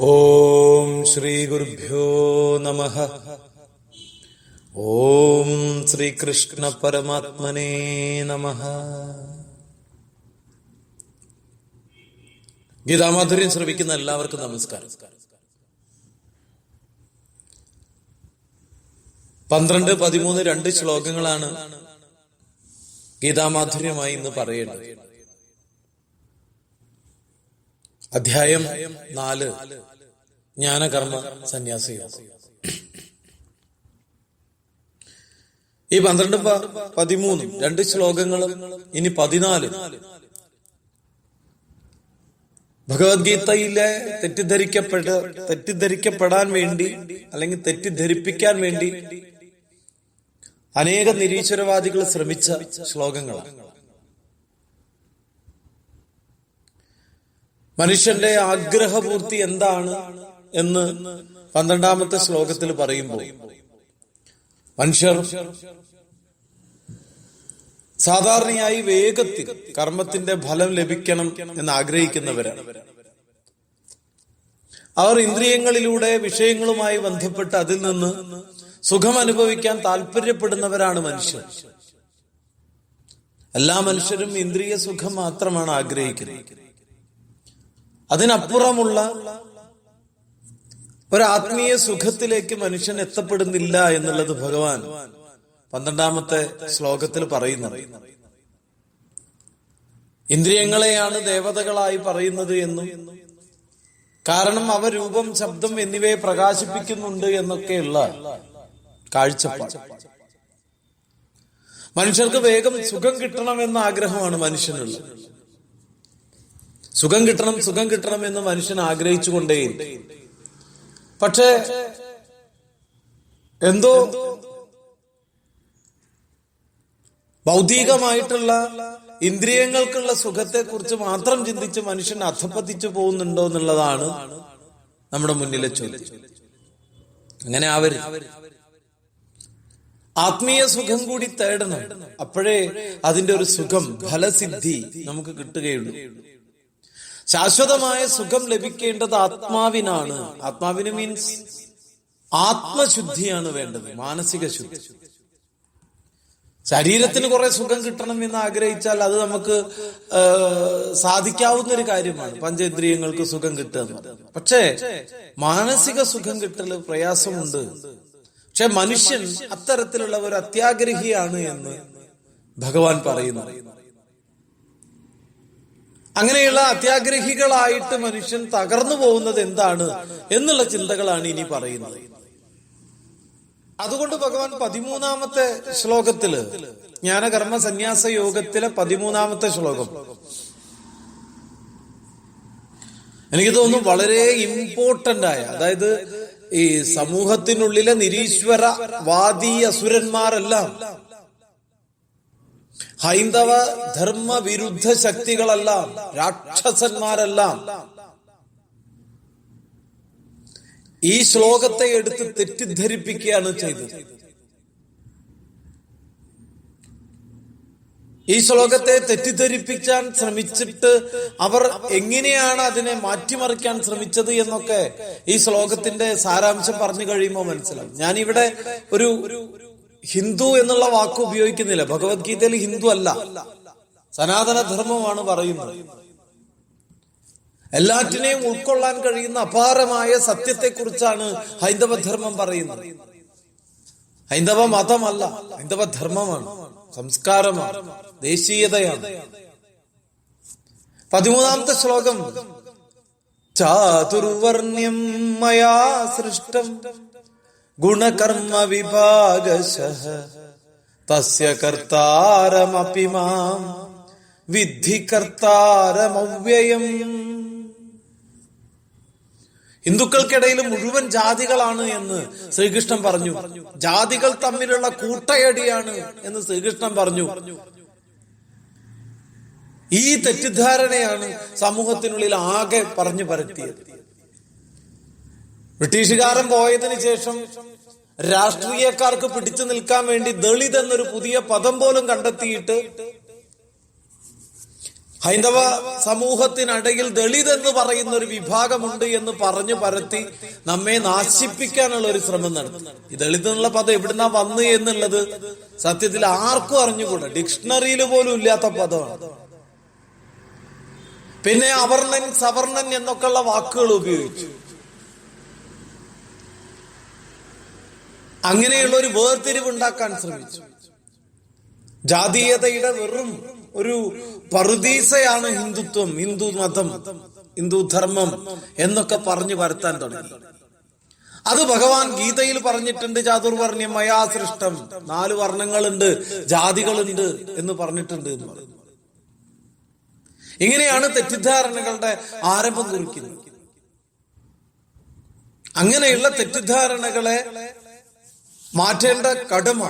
ഓം ശ്രീ ഗുരുഭ്യോ നമ. ഓം ശ്രീകൃഷ്ണ പരമാത്മനേ നമ. ഗീതാമാധുര്യം ശ്രവിക്കുന്ന എല്ലാവർക്കും നമസ്കാരം. പന്ത്രണ്ട് പതിമൂന്ന് രണ്ട് ശ്ലോകങ്ങളാണ് ഗീതാമാധുര്യമായി ഇന്ന് പറയേണ്ടത്. അധ്യായം നാല്. ജ്ഞാനകർമ്മ സന്യാസി ഈ പന്ത്രണ്ട് പതിമൂന്നും രണ്ട് ശ്ലോകങ്ങളും ഇനി പതിനാല്. ഭഗവത്ഗീതയിലെ തെറ്റിദ്ധരിക്കപ്പെട്ട തെറ്റിദ്ധരിക്കപ്പെടാൻ വേണ്ടി അല്ലെങ്കിൽ തെറ്റിദ്ധരിപ്പിക്കാൻ വേണ്ടി അനേക നിരീശ്വരവാദികൾ ശ്രമിച്ച ശ്ലോകങ്ങളാണ്. മനുഷ്യന്റെ ആഗ്രഹപൂർത്തി എന്താണ് എന്ന് പന്ത്രണ്ടാമത്തെ ശ്ലോകത്തിൽ പറയുമ്പോൾ മനുഷ്യർ സാധാരണയായി വേഗത്തിൽ കർമ്മത്തിന്റെ ഫലം ലഭിക്കണം എന്ന് ആഗ്രഹിക്കുന്നവരാണ്. അവർ ഇന്ദ്രിയങ്ങളിലൂടെ വിഷയങ്ങളുമായി ബന്ധപ്പെട്ട് അതിൽ നിന്ന് സുഖം അനുഭവിക്കാൻ താല്പര്യപ്പെടുന്നവരാണ് മനുഷ്യർ. എല്ലാ മനുഷ്യരും ഇന്ദ്രിയ സുഖം മാത്രമാണ് ആഗ്രഹിക്കുന്നത്. അതിനപ്പുറമുള്ള ഒരാത്മീയ സുഖത്തിലേക്ക് മനുഷ്യൻ എത്തപ്പെടുന്നില്ല എന്നുള്ളത് ഭഗവാൻ പന്ത്രണ്ടാമത്തെ ശ്ലോകത്തിൽ പറയുന്നത്. ഇന്ദ്രിയങ്ങളെയാണ് ദേവതകളായി പറയുന്നത് എന്നും കാരണം അവ രൂപം ശബ്ദം എന്നിവയെ പ്രകാശിപ്പിക്കുന്നുണ്ട് എന്നൊക്കെയുള്ള കാഴ്ചപ്പാട്. മനുഷ്യർക്ക് വേഗം സുഖം കിട്ടണമെന്ന ആഗ്രഹമാണ് മനുഷ്യനുള്ളത്. സുഖം കിട്ടണം സുഖം കിട്ടണം എന്ന് മനുഷ്യൻ ആഗ്രഹിച്ചുകൊണ്ടേ. പക്ഷേ എന്തോ ഭൗതികമായിട്ടുള്ള ഇന്ദ്രിയങ്ങൾക്കുള്ള സുഖത്തെ കുറിച്ച് മാത്രം ചിന്തിച്ച് മനുഷ്യൻ അധപ്പതിച്ചു പോകുന്നുണ്ടോ എന്നുള്ളതാണ് നമ്മുടെ മുന്നിലെ ചോദ്യം. അങ്ങനെ ആവരുത് ആത്മീയ സുഖം കൂടി തേടണം. അപ്പോഴേ അതിന്റെ ഒരു സുഖം ഫലസിദ്ധി നമുക്ക് കിട്ടുകയുള്ളൂ. ശാശ്വതമായ സുഖം ലഭിക്കേണ്ടത് ആത്മാവിനാണ്. ആത്മാവിന് മീൻസ് ആത്മശുദ്ധിയാണ് വേണ്ടത് മാനസിക ശുദ്ധി. ശരീരത്തിന് കുറെ സുഖം കിട്ടണം എന്ന് ആഗ്രഹിച്ചാൽ അത് നമുക്ക് സാധിക്കാവുന്ന ഒരു കാര്യമാണ്. പഞ്ചേന്ദ്രിയങ്ങൾക്ക് സുഖം കിട്ടുക പക്ഷേ മാനസിക സുഖം കിട്ടൽ പ്രയാസമുണ്ട്. പക്ഷെ മനുഷ്യൻ അത്തരത്തിലുള്ള ഒരു അത്യാഗ്രഹിയാണ് എന്ന് ഭഗവാൻ പറയുന്നു. അങ്ങനെയുള്ള അത്യാഗ്രഹികളായിട്ട് മനുഷ്യൻ തകർന്നു പോകുന്നത് എന്താണ് എന്നുള്ള ചിന്തകളാണ് ഇനി പറയുന്നത്. അതുകൊണ്ട് ഭഗവാൻ പതിമൂന്നാമത്തെ ശ്ലോകത്തിൽ ജ്ഞാനകർമ്മ സന്യാസ യോഗത്തിലെ പതിമൂന്നാമത്തെ ശ്ലോകം. എനിക്ക് തോന്നുന്നു വളരെ ഇമ്പോർട്ടന്റ് ആയ അതായത് ഈ സമൂഹത്തിനുള്ളിലെ നിരീശ്വര വാദി അസുരന്മാരെല്ലാം ഹൈന്ദവ ധർമ്മവിരുദ്ധ ശക്തികളെല്ലാം രാക്ഷസന്മാരെല്ലാം ഈ ശ്ലോകത്തെ എടുത്ത് തെറ്റിദ്ധരിപ്പിക്കുകയാണ് ചെയ്തത്. ഈ ശ്ലോകത്തെ തെറ്റിദ്ധരിപ്പിക്കാൻ ശ്രമിച്ചിട്ട് അവർ എങ്ങനെയാണ് അതിനെ മാറ്റിമറിക്കാൻ ശ്രമിച്ചത് എന്നൊക്കെ ഈ ശ്ലോകത്തിന്റെ സാരാംശം പറഞ്ഞു കഴിയുമ്പോൾ മനസ്സിലാവും. ഞാനിവിടെ ഒരു ഹിന്ദു എന്നുള്ള വാക്ക് ഉപയോഗിക്കുന്നില്ല. ഭഗവത്ഗീതയിൽ ഹിന്ദു അല്ല. സനാതന ധർമ്മമാണ് പറയുന്നത്. എല്ലാറ്റിനെയും ഉൾക്കൊള്ളാൻ കഴിയുന്ന അപാരമായ സത്യത്തെക്കുറിച്ചാണ് ഹൈന്ദവ ധർമ്മം പറയുന്നത്. ഹൈന്ദവ മതമല്ല. ഹൈന്ദവ ധർമ്മമാണ് സംസ്കാരമാണ്. ദേശീയതയാണ്. പതിമൂന്നാമത്തെ ശ്ലോകം. ചാതുർവർണ്യം മയാ സൃഷ്ടം. ഗുണകർമ്മ വിഭാഗശ. തസ്യ കർത്താരമപി മാം. വിദ്ധി കർത്താരമവ്യയം. ഹിന്ദുക്കൾക്കിടയിൽ മുഴുവൻ ജാതികളാണ് എന്ന് ശ്രീകൃഷ്ണൻ പറഞ്ഞു. ജാതികൾ തമ്മിലുള്ള കൂട്ടയടിയാണ് എന്ന് ശ്രീകൃഷ്ണൻ പറഞ്ഞു. ഈ തെറ്റിദ്ധാരണയാണ് സമൂഹത്തിനുള്ളിൽ ആകെ പറഞ്ഞു പരത്തിയത്. ബ്രിട്ടീഷുകാരൻ പോയതിനു ശേഷം രാഷ്ട്രീയക്കാർക്ക് പിടിച്ചു നിൽക്കാൻ വേണ്ടി ദളിത് എന്നൊരു പുതിയ പദം പോലും കണ്ടെത്തിയിട്ട് ഹൈന്ദവ സമൂഹത്തിനിടയിൽ ദളിത് എന്ന് പറയുന്ന ഒരു വിഭാഗമുണ്ട് എന്ന് പറഞ്ഞു പരത്തി നമ്മെ നാശിപ്പിക്കാനുള്ള ഒരു ശ്രമം നടത്തി. ഈ ദളിത് എന്നുള്ള പദം എവിടുന്നാ വന്നു എന്നുള്ളത് സത്യത്തിൽ ആർക്കും അറിഞ്ഞുകൂടാ. ഡിക്ഷണറിയിൽ പോലും ഇല്ലാത്ത പദമാണ്. പിന്നെ അവർണൻ സവർണൻ എന്നൊക്കെയുള്ള വാക്കുകൾ ഉപയോഗിച്ചു. അങ്ങനെയുള്ള ഒരു വേർതിരിവ് ഉണ്ടാക്കാൻ ശ്രമിച്ചു. ജാതീയതയുടെ വെറും ഒരു പറുദീസയാണ് ഹിന്ദുത്വം ഹിന്ദു മതം ഹിന്ദു ധർമ്മം എന്നൊക്കെ പറഞ്ഞു വരുത്താൻ തുടങ്ങി. അത് ഭഗവാൻ ഗീതയിൽ പറഞ്ഞിട്ടുണ്ട് ചാതുർവർണ്യം മയാ സൃഷ്ടം നാല് വർണങ്ങളുണ്ട് ജാതികളുണ്ട് എന്ന് പറഞ്ഞിട്ടുണ്ട് എന്ന് പറഞ്ഞു. ഇങ്ങനെയാണ് തെറ്റിദ്ധാരണകളുടെ ആരംഭം കുറിക്കുന്നത്. അങ്ങനെയുള്ള തെറ്റിദ്ധാരണകളെ മാറ്റേണ്ട കടമ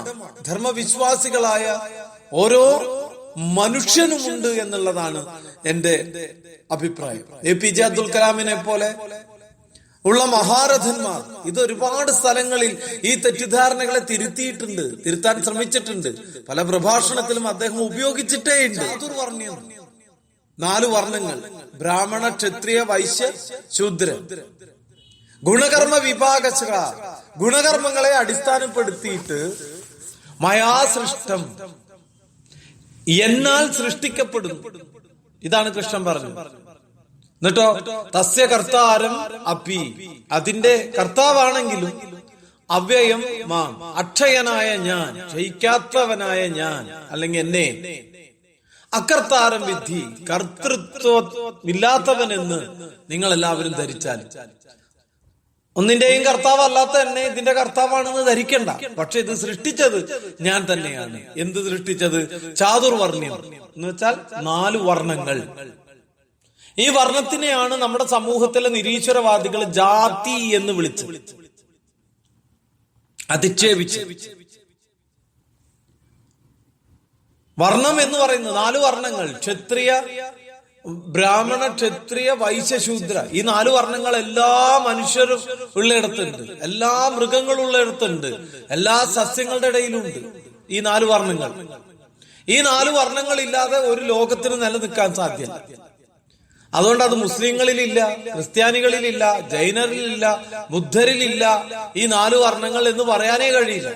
ധർമ്മവിശ്വാസികളായ ഓരോ മനുഷ്യനുമുണ്ട് എന്നുള്ളതാണ് എന്റെ അഭിപ്രായം. എ പി ജെ അബ്ദുൽ കലാമിനെ പോലെ ഉള്ള മഹാരഥന്മാർ ഇത് ഒരുപാട് സ്ഥലങ്ങളിൽ ഈ തെറ്റിദ്ധാരണകളെ തിരുത്തിയിട്ടുണ്ട് തിരുത്താൻ ശ്രമിച്ചിട്ടുണ്ട്. പല പ്രഭാഷണത്തിലും അദ്ദേഹം ഉപയോഗിച്ചിട്ടേ ഉണ്ട് നാല് വർണങ്ങൾ. ബ്രാഹ്മണ ക്ഷത്രിയ വൈശ്യ ശൂദ്രൻ. ഗുണകർമ്മ വിഭാഗശ ഗുണകർമ്മങ്ങളെ അടിസ്ഥാനപ്പെടുത്തിയിട്ട് മയാസൃഷ്ടം എന്നാൽ സൃഷ്ടിക്കപ്പെടുന്നു. ഇതാണ് കൃഷ്ണൻ പറഞ്ഞു എന്നിട്ടോ? തസ്യ കർത്താരം അപ്പി അതിന്റെ കർത്താവാണെങ്കിലും അവ്യയം മാം. അക്ഷയനായ ഞാൻ ക്ഷയിക്കാത്തവനായ ഞാൻ അല്ലെങ്കിൽ എന്നെ. അകർത്താരം വിധി കർത്തൃത്വമില്ലാത്തവനെന്ന് നിങ്ങൾ എല്ലാവരും ധരിച്ചാൽ. ഒന്നിന്റെയും കർത്താവ് അല്ലാത്ത എന്നെ ഇതിന്റെ കർത്താവാണെന്ന് ധരിക്കണ്ട. പക്ഷെ ഇത് സൃഷ്ടിച്ചത് ഞാൻ തന്നെയാണ്. എന്ത് സൃഷ്ടിച്ചത്? ചാതുർവർണ്യം എന്ന് വെച്ചാൽ നാല് വർണങ്ങൾ. ഈ വർണത്തിനെയാണ് നമ്മുടെ സമൂഹത്തിലെ നിരീശ്വരവാദികൾ ജാതി എന്ന് വിളിച്ച് അധിക്ഷേപിച്ച് വർണം എന്ന് പറയുന്നത് നാല് വർണങ്ങൾ. ക്ഷത്രിയ ബ്രാഹ്മണ ക്ഷത്രിയ വൈശ്യശൂദ്ര. ഈ നാല് വർണങ്ങൾ എല്ലാ മനുഷ്യരും ഉള്ളിടത്തുണ്ട്. എല്ലാ മൃഗങ്ങളും ഉള്ളിടത്തുണ്ട്. എല്ലാ സസ്യങ്ങളുടെ ഇടയിലുണ്ട് ഈ നാല് വർണങ്ങൾ. ഈ നാല് വർണങ്ങൾ ഇല്ലാതെ ഒരു ലോകത്തിന് നിലനിൽക്കാൻ സാധ്യമല്ല അതുകൊണ്ട് അത് മുസ്ലിങ്ങളിലില്ല ക്രിസ്ത്യാനികളിലില്ല ജൈനരിലില്ല ബുദ്ധരിലില്ല. ഈ നാല് വർണങ്ങൾ എന്ന് പറയാനേ കഴിയില്ല.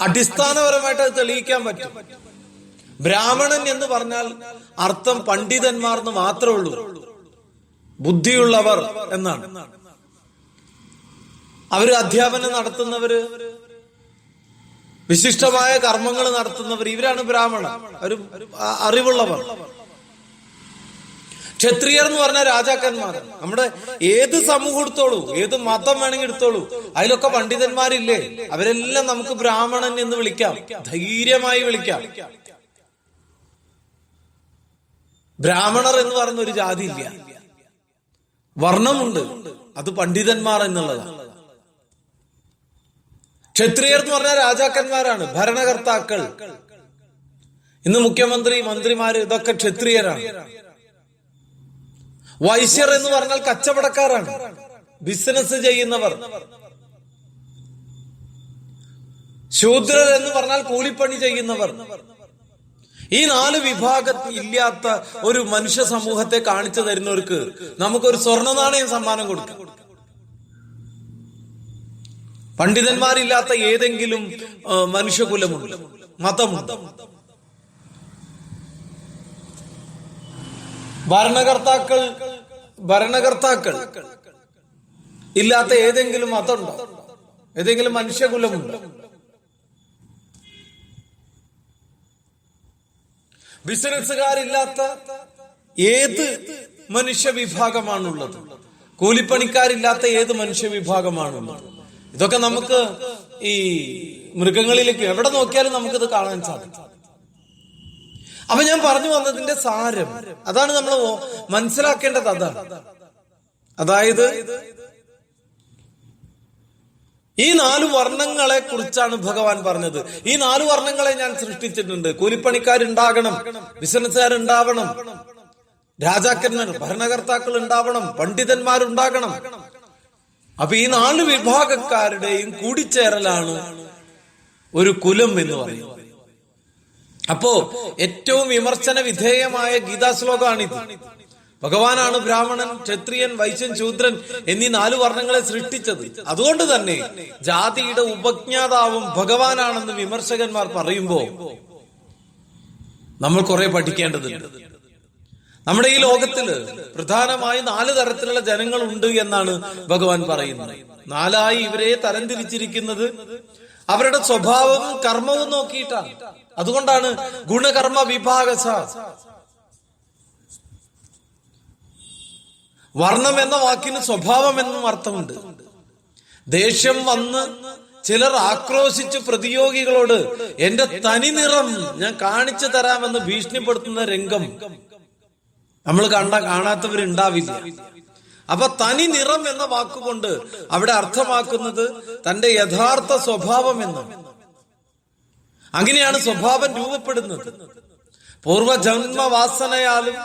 അടിസ്ഥാനപരമായിട്ട് അത് തെളിയിക്കാൻ പറ്റും. ബ്രാഹ്മണൻ എന്ന് പറഞ്ഞാൽ അർത്ഥം പണ്ഡിതന്മാർ എന്ന് മാത്രമേ ഉള്ളൂ. ബുദ്ധിയുള്ളവർ എന്നാണ്. അവർ അധ്യാപനം നടത്തുന്നവര് വിശിഷ്ടമായ കർമ്മങ്ങൾ നടത്തുന്നവർ ഇവരാണ് ബ്രാഹ്മണർ. ഒരു അറിവുള്ളവർ. ക്ഷത്രിയർ എന്ന് പറഞ്ഞ രാജാക്കന്മാർ. നമ്മുടെ ഏത് സമൂഹം എടുത്തോളൂ ഏത് മതം വേണമെങ്കിൽ എടുത്തോളൂ അതിലൊക്കെ പണ്ഡിതന്മാരില്ലേ? അവരെല്ലാം നമുക്ക് ബ്രാഹ്മണൻ എന്ന് വിളിക്കാം. ധൈര്യമായി വിളിക്കാം. ബ്രാഹ്മണർ എന്ന് പറയുന്ന ഒരു ജാതി ഇല്ല വർണമുണ്ട്. അത് പണ്ഡിതന്മാർ എന്നുള്ളതാണ് ക്ഷത്രിയർ എന്ന് പറഞ്ഞാൽ രാജാക്കന്മാരാണ് ഭരണകർത്താക്കൾ. ഇന്ന് മുഖ്യമന്ത്രി മന്ത്രിമാര് ഇതൊക്കെ ക്ഷത്രിയരാണ്. വൈശ്യർ എന്ന് പറഞ്ഞാൽ കച്ചവടക്കാരാണ്. ബിസിനസ് ചെയ്യുന്നവർ. ശൂദ്രർ എന്ന് പറഞ്ഞാൽ കൂലിപ്പണി ചെയ്യുന്നവർ. ഈ നാല് വിഭാഗത്തിൽ ഇല്ലാത്ത ഒരു മനുഷ്യ സമൂഹത്തെ കാണിച്ചു തരുന്നവർക്ക് നമുക്കൊരു സ്വർണ നാണയം സമ്മാനം കൊടുക്കാം. പണ്ഡിതന്മാരില്ലാത്ത ഏതെങ്കിലും മനുഷ്യകുലമുണ്ട്. മതമുണ്ട്. ഭരണകർത്താക്കൾ ഭരണകർത്താക്കൾ ഇല്ലാത്ത ഏതെങ്കിലും മതമുണ്ടോ? ഏതെങ്കിലും മനുഷ്യകുലമുണ്ടോ? ബിസിനസ്സുകാരില്ലാത്ത ഏത് മനുഷ്യ വിഭാഗമാണുള്ളത് കൂലിപ്പണിക്കാരില്ലാത്ത ഏത് മനുഷ്യ വിഭാഗമാണുള്ളത് ഇതൊക്കെ നമുക്ക് ഈ മൃഗങ്ങളിലേക്ക് എവിടെ നോക്കിയാലും നമുക്കിത് കാണാൻ സാധിക്കും. അപ്പൊ ഞാൻ പറഞ്ഞു വന്നതിന്റെ സാരം അതാണ് നമ്മൾ മനസ്സിലാക്കേണ്ടത് അതാണ്. അതായത് ഈ നാല് വർണങ്ങളെ കുറിച്ചാണ് ഭഗവാൻ പറഞ്ഞത്. ഈ നാല് വർണങ്ങളെ ഞാൻ സൃഷ്ടിച്ചിട്ടുണ്ട്. കൂലിപ്പണിക്കാരുണ്ടാകണം ബിസിനസ്സുകാരുണ്ടാവണം രാജാക്കന്മാർ ഭരണകർത്താക്കൾ ഉണ്ടാവണം പണ്ഡിതന്മാരുണ്ടാകണം. അപ്പൊ ഈ നാല് വിഭാഗക്കാരുടെയും കൂടിച്ചേരലാണ് ഒരു കുലം എന്ന് പറയുന്നത്. അപ്പോ ഏറ്റവും വിമർശന വിധേയമായ ഗീതാശ്ലോകമാണിത്. ഭഗവാനാണ് ബ്രാഹ്മണൻ ക്ഷത്രിയൻ വൈശ്യൻ ശൂദ്രൻ എന്നീ നാല് വർണങ്ങളെ സൃഷ്ടിച്ചത്. അതുകൊണ്ട് തന്നെ ജാതിയുടെ ഉപജ്ഞാതാവും ഭഗവാനാണെന്ന് വിമർശകന്മാർ പറയുമ്പോ നമ്മൾ കുറെ പഠിക്കേണ്ടതുണ്ട്. നമ്മുടെ ഈ ലോകത്തിൽ പ്രധാനമായി നാല് തരത്തിലുള്ള ജനങ്ങളുണ്ട് എന്നാണ് ഭഗവാൻ പറയുന്നത്. നാലായി ഇവരെ തരംതിരിച്ചിരിക്കുന്നത് അവരുടെ സ്വഭാവവും കർമ്മവും നോക്കിയിട്ടാണ്. അതുകൊണ്ടാണ് ഗുണകർമ്മ വിഭാഗസ വർണം എന്ന വാക്കിന് സ്വഭാവം എന്നും അർത്ഥമുണ്ട്. ദേഷ്യം വന്ന് ചിലർ ആക്രോശിച്ച് പ്രതിയോഗികളോട് എന്റെ തനി നിറം ഞാൻ കാണിച്ചു തരാമെന്ന് ഭീഷണിപ്പെടുത്തുന്ന രംഗം നമ്മൾ കണ്ട കാണാത്തവരുണ്ടാവില്ല. അപ്പൊ തനി നിറം എന്ന വാക്കുകൊണ്ട് അവിടെ അർത്ഥമാക്കുന്നത് തന്റെ യഥാർത്ഥ സ്വഭാവം എന്നാണ് അങ്ങനെയാണ് സ്വഭാവം രൂപപ്പെടുന്നത്. പൂർവജന്മവാസനയാലും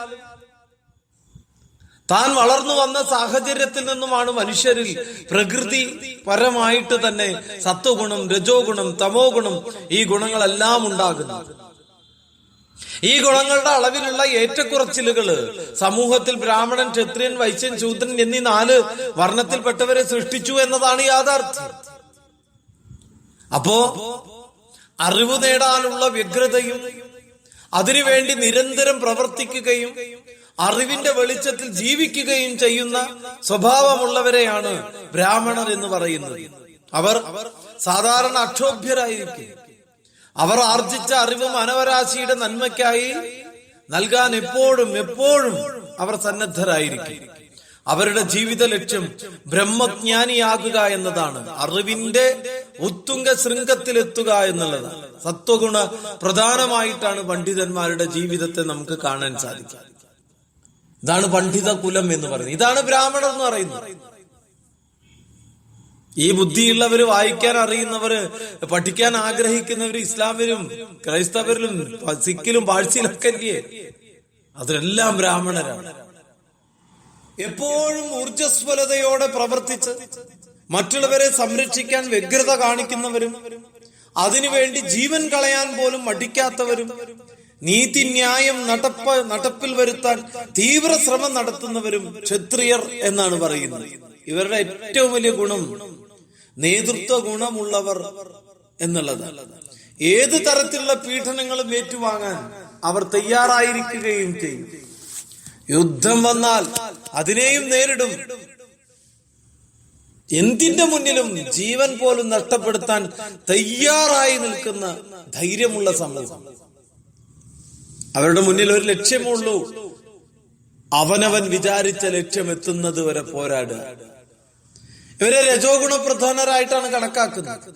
താൻ വളർന്നു വന്ന സാഹചര്യത്തിൽ നിന്നുമാണ് മനുഷ്യരിൽ പ്രകൃതി പരമായിട്ട് തന്നെ സത്വഗുണം രജോ ഗുണം തമോ ഗുണം ഈ ഗുണങ്ങളെല്ലാം ഉണ്ടാകുന്നത്. ഈ ഗുണങ്ങളുടെ അളവിലുള്ള ഏറ്റക്കുറച്ചിലുകൾ സമൂഹത്തിൽ ബ്രാഹ്മണൻ ക്ഷത്രിയൻ വൈശ്യൻ ശൂദ്രൻ എന്നീ നാല് വർണത്തിൽപ്പെട്ടവരെ സൃഷ്ടിച്ചു എന്നതാണ് യാഥാർത്ഥ്യം. അപ്പോ അറിവ് നേടാനുള്ള വ്യഗ്രതയും അതിനുവേണ്ടി നിരന്തരം പ്രവർത്തിക്കുകയും അറിവിന്റെ വെളിച്ചത്തിൽ ജീവിക്കുകയും ചെയ്യുന്ന സ്വഭാവമുള്ളവരെയാണ് ബ്രാഹ്മണർ എന്ന് പറയുന്നത്. അവർ സാധാരണ അക്ഷോഭ്യരായിരിക്കും. അവർ ആർജിച്ച അറിവ് മാനവരാശിയുടെ നന്മയ്ക്കായി നൽകാൻ എപ്പോഴും എപ്പോഴും അവർ സന്നദ്ധരായിരിക്കും. അവരുടെ ജീവിത ലക്ഷ്യം ബ്രഹ്മജ്ഞാനിയാകുക എന്നതാണ്. അറിവിന്റെ ഉത്തുംഗ ശൃംഗത്തിലെത്തുക എന്നുള്ളതാണ്. സത്വഗുണ പ്രധാനമായിട്ടാണ് പണ്ഡിതന്മാരുടെ ജീവിതത്തെ നമുക്ക് കാണാൻ സാധിക്കുക. ഇതാണ് പണ്ഡിത കുലം എന്ന് പറയുന്നത്. ഇതാണ് ബ്രാഹ്മണർ എന്ന് പറയുന്നത്. ഈ ബുദ്ധിയുള്ളവര് വായിക്കാൻ അറിയുന്നവര് പഠിക്കാൻ ആഗ്രഹിക്കുന്നവര് ഇസ്ലാമിലും ക്രൈസ്തവരിലും സിഖിലും പാഴ്ചയിലൊക്കെ ഇല്ലേ ബ്രാഹ്മണരാണ്. എപ്പോഴും ഊർജസ്വലതയോടെ പ്രവർത്തിച്ച് മറ്റുള്ളവരെ സംരക്ഷിക്കാൻ വ്യഗ്രത കാണിക്കുന്നവരും അതിനുവേണ്ടി ജീവൻ കളയാൻ പോലും മടിക്കാത്തവരും നീതിന്യായം നടപ്പ നടപ്പിൽ വരുത്താൻ തീവ്ര ശ്രമം നടത്തുന്നവരും ക്ഷത്രിയർ എന്നാണ് പറയുന്നത്. ഇവരുടെ ഏറ്റവും വലിയ ഗുണം നേതൃത്വ ഗുണമുള്ളവർ എന്നുള്ളത് ഏത് തരത്തിലുള്ള പീഡനങ്ങളും ഏറ്റുവാങ്ങാൻ അവർ തയ്യാറായിരിക്കുകയും ചെയ്യും. യുദ്ധം വന്നാൽ അതിനെയും നേരിടും. എന്തിന്റെ മുന്നിലും ജീവൻ പോലും നഷ്ടപ്പെടുത്താൻ തയ്യാറായി നിൽക്കുന്ന ധൈര്യമുള്ള സമൂഹം. അവരുടെ മുന്നിൽ ഒരു ലക്ഷ്യമുള്ളൂ അവനവൻ വിചാരിച്ച ലക്ഷ്യം എത്തുന്നത് വരെ പോരാടുക. ഇവരെ രജോ ഗുണപ്രധാനരായിട്ടാണ് കണക്കാക്കുന്നത്.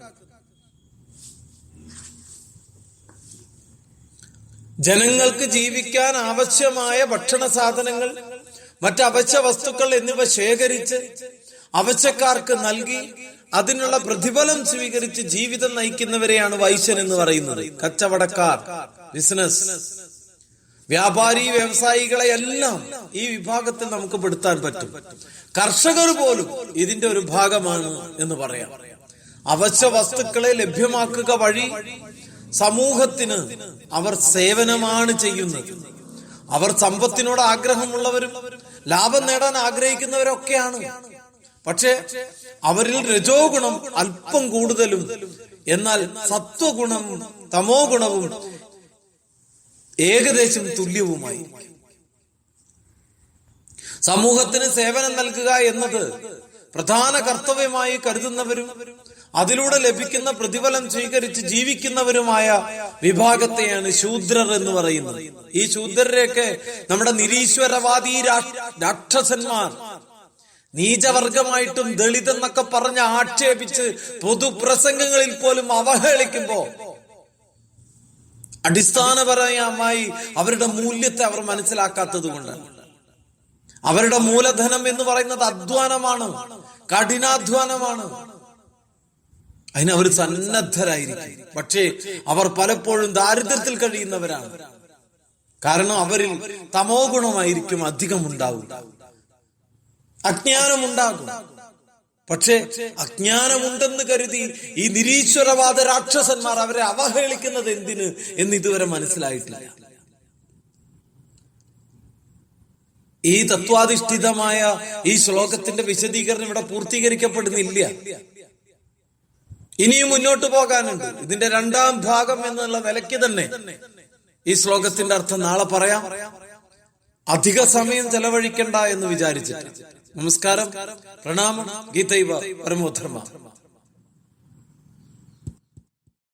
ജനങ്ങൾക്ക് ജീവിക്കാൻ ആവശ്യമായ ഭക്ഷണ സാധനങ്ങൾ മറ്റ് അവശ്യ വസ്തുക്കൾ എന്നിവ ശേഖരിച്ച് അവശ്യക്കാർക്ക് നൽകി അതിനുള്ള പ്രതിഫലം സ്വീകരിച്ച് ജീവിതം നയിക്കുന്നവരെയാണ് വൈശ്യൻ എന്ന് പറയുന്നത്. കച്ചവടക്കാർ ബിസിനസ്. വ്യാപാരി വ്യവസായികളെ എല്ലാം ഈ വിഭാഗത്തിൽ നമുക്ക് പെടുത്താൻ പറ്റും. കർഷകർ പോലും ഇതിന്റെ ഒരു ഭാഗമാണ് എന്ന് പറയാം. അവശ്യ വസ്തുക്കളെ ലഭ്യമാക്കുക വഴി സമൂഹത്തിന് അവർ സേവനമാണ് ചെയ്യുന്നത്. അവർ സമ്പത്തിനോട് ആഗ്രഹമുള്ളവരും ലാഭം നേടാൻ ആഗ്രഹിക്കുന്നവരൊക്കെയാണ്. പക്ഷേ അവരിൽ രജോ ഗുണം അല്പം കൂടുതലും എന്നാൽ സത്വഗുണം തമോ ഗുണവും ഏകദേശം തുല്യവുമായി. സമൂഹത്തിന് സേവനം നൽകുക എന്നത് പ്രധാന കർത്തവ്യമായി കരുതുന്നവരും അതിലൂടെ ലഭിക്കുന്ന പ്രതിഫലം സ്വീകരിച്ച് ജീവിക്കുന്നവരുമായ വിഭാഗത്തെയാണ് ശൂദ്രർ എന്ന് പറയുന്നത്. ഈ ശൂദ്രരെയൊക്കെ നമ്മുടെ നിരീശ്വരവാദി രാക്ഷസന്മാർ. നീചവർഗമായിട്ടും ദളിതെന്നൊക്കെ പറഞ്ഞ് ആക്ഷേപിച്ച് പൊതുപ്രസംഗങ്ങളിൽ പോലും അവഹേളിക്കുമ്പോ അടിസ്ഥാനപരമായി അവരുടെ മൂല്യത്തെ അവർ മനസ്സിലാക്കാത്തത് കൊണ്ടാണ് അവരുടെ മൂലധനം എന്ന് പറയുന്നത് അധ്വാനമാണ് കഠിനാധ്വാനമാണ്. അതിന് അവർ സന്നദ്ധരായിരിക്കും. പക്ഷേ അവർ പലപ്പോഴും ദാരിദ്ര്യത്തിൽ കഴിയുന്നവരാണ്. കാരണം അവരിൽ തമോ ഗുണമായിരിക്കും അധികം ഉണ്ടാവും അജ്ഞാനമുണ്ടാകും. പക്ഷേ അജ്ഞാനമുണ്ടെന്ന് കരുതി ഈ നിരീശ്വരവാദ രാക്ഷസന്മാർ അവരെ അവഹേളിക്കുന്നത് എന്തിന് എന്ന് ഇതുവരെ മനസ്സിലായിട്ടില്ല. ഈ തത്വാധിഷ്ഠിതമായ ഈ ശ്ലോകത്തിന്റെ വിശദീകരണം ഇവിടെ പൂർത്തീകരിക്കപ്പെടുന്നില്ല. ഇനിയും മുന്നോട്ട് പോകാനുണ്ട്. ഇതിന്റെ രണ്ടാം ഭാഗം എന്നുള്ള നിലയ്ക്ക് തന്നെ ഈ ശ്ലോകത്തിന്റെ അർത്ഥം നാളെ പറയാം. അധിക സമയം ചെലവഴിക്കണ്ട എന്ന് വിചാരിച്ചിട്ട്. ನಮಸ್ಕಾರ ಪ್ರಣಾಮ ಗೀತೈವ ಪರಮೋಧರ್ಮ